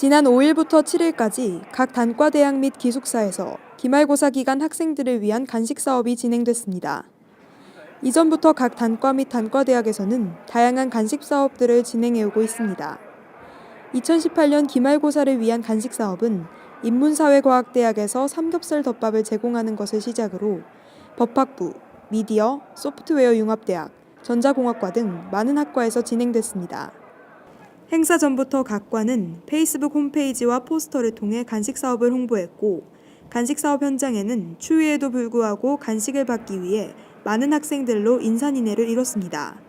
지난 5일부터 7일까지 각 단과대학 및 기숙사에서 기말고사 기간 학생들을 위한 간식 사업이 진행됐습니다. 이전부터 각 단과 및 단과대학에서는 다양한 간식 사업들을 진행해오고 있습니다. 2018년 기말고사를 위한 간식 사업은 인문사회과학대학에서 삼겹살 덮밥을 제공하는 것을 시작으로 법학부, 미디어, 소프트웨어 융합대학, 전자공학과 등 많은 학과에서 진행됐습니다. 행사 전부터 각 과는 페이스북 홈페이지와 포스터를 통해 간식 사업을 홍보했고 간식 사업 현장에는 추위에도 불구하고 간식을 받기 위해 많은 학생들로 인산인해를 이뤘습니다.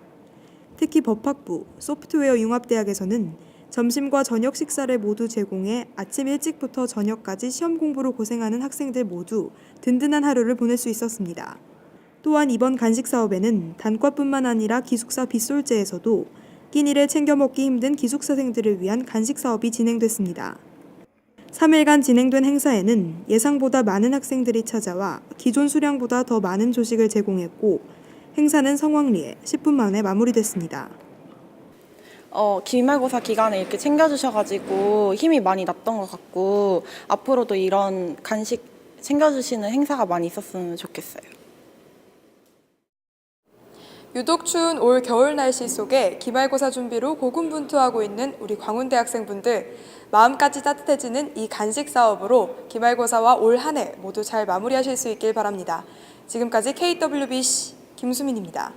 특히 법학부, 소프트웨어 융합대학에서는 점심과 저녁 식사를 모두 제공해 아침 일찍부터 저녁까지 시험 공부로 고생하는 학생들 모두 든든한 하루를 보낼 수 있었습니다. 또한 이번 간식 사업에는 단과뿐만 아니라 기숙사 빗솔제에서도 끼니를 챙겨 먹기 힘든 기숙사생들을 위한 간식 사업이 진행됐습니다. 3일간 진행된 행사에는 예상보다 많은 학생들이 찾아와 기존 수량보다 더 많은 조식을 제공했고 행사는 성황리에 10분 만에 마무리됐습니다. 어, 기말고사 기간에 이렇게 챙겨주셔가지고 힘이 많이 났던 것 같고 앞으로도 이런 간식 챙겨주시는 행사가 많이 있었으면 좋겠어요. 유독 추운 올 겨울 날씨 속에 기말고사 준비로 고군분투하고 있는 우리 광운대 학생분들 마음까지 따뜻해지는 이 간식 사업으로 기말고사와 올 한 해 모두 잘 마무리하실 수 있길 바랍니다. 지금까지 KWBC 김수민입니다.